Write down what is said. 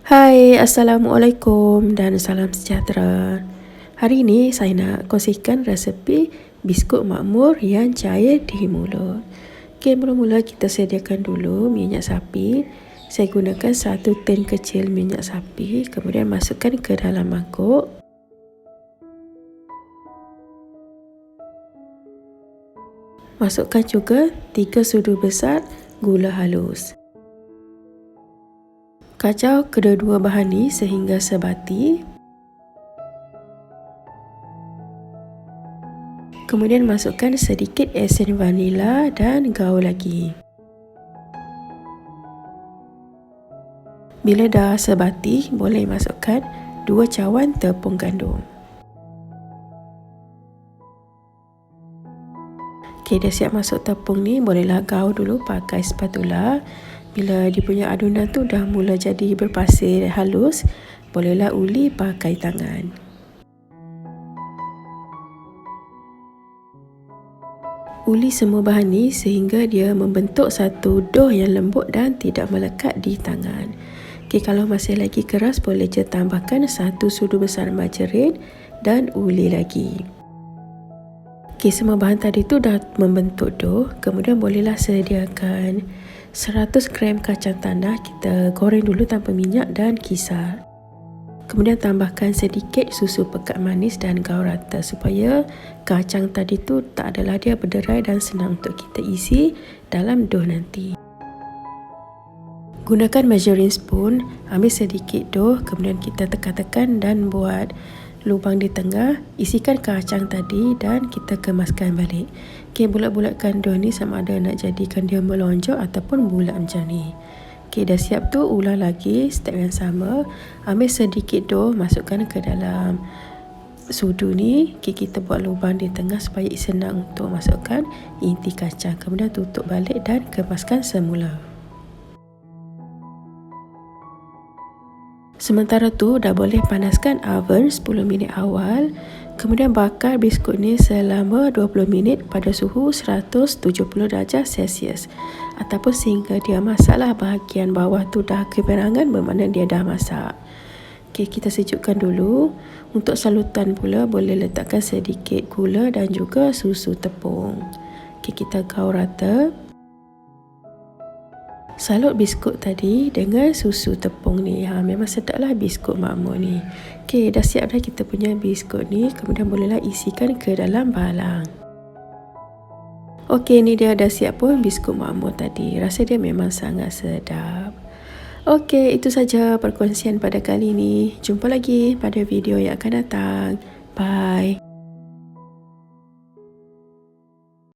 Hai, Assalamualaikum dan salam sejahtera. Hari ini saya nak kongsikan resepi biskut makmur yang cair di mulut. Okay, mula-mula kita sediakan dulu minyak sapi. Saya gunakan satu tin kecil minyak sapi, kemudian masukkan ke dalam mangkuk. Masukkan juga 3 sudu besar gula halus. Kacau kedua-dua bahan ni sehingga sebati. Kemudian masukkan sedikit esen vanila dan gaul lagi. Bila dah sebati, boleh masukkan dua cawan tepung gandum. Okey, dah siap masuk tepung ni, bolehlah gaul dulu pakai spatula. Bila dia punya adunan tu dah mula jadi berpasir halus, bolehlah uli pakai tangan. Uli semua bahan ni sehingga dia membentuk satu dough yang lembut dan tidak melekat di tangan. Okay, kalau masih lagi keras boleh je tambahkan satu sudu besar margarin dan uli lagi. Okay, semua bahan tadi tu dah membentuk dough. Kemudian bolehlah sediakan 100 gram kacang tanah kita goreng dulu tanpa minyak dan kisar. Kemudian tambahkan sedikit susu pekat manis dan gaul rata supaya kacang tadi tu tak adalah dia berderai dan senang untuk kita isi dalam dough nanti. Gunakan measuring spoon, ambil sedikit dough kemudian kita tekan-tekan dan buat lubang di tengah, isikan kacang tadi dan kita kemaskan balik. Okey, bulat-bulatkan dough ni sama ada nak jadikan dia melonjok ataupun bulat macam ni. Okey, dah siap tu ulang lagi step yang sama. Ambil sedikit dough, masukkan ke dalam sudu ni. Okey, kita buat lubang di tengah supaya senang untuk masukkan inti kacang. Kemudian tutup balik dan kemaskan semula. Sementara tu dah boleh panaskan oven 10 minit awal Kemudian bakar biskut ni selama 20 minit pada suhu 170 darjah Celsius. Ataupun sehingga dia masaklah bahagian bawah tu dah keberangan bermakna dia dah masak. Okay, kita sejukkan dulu. Untuk salutan pula boleh letakkan sedikit gula dan juga susu tepung. Okay, kita gaul rata salut biskut tadi dengan susu tepung ni. Ha, memang sedaplah biskut makmur ni. Okey, dah siap dah kita punya biskut ni. Kemudian bolehlah isikan ke dalam balang. Okey, ni dia dah siap pun biskut makmur tadi. Rasa dia memang sangat sedap. Okey, itu saja perkongsian pada kali ini. Jumpa lagi pada video yang akan datang. Bye.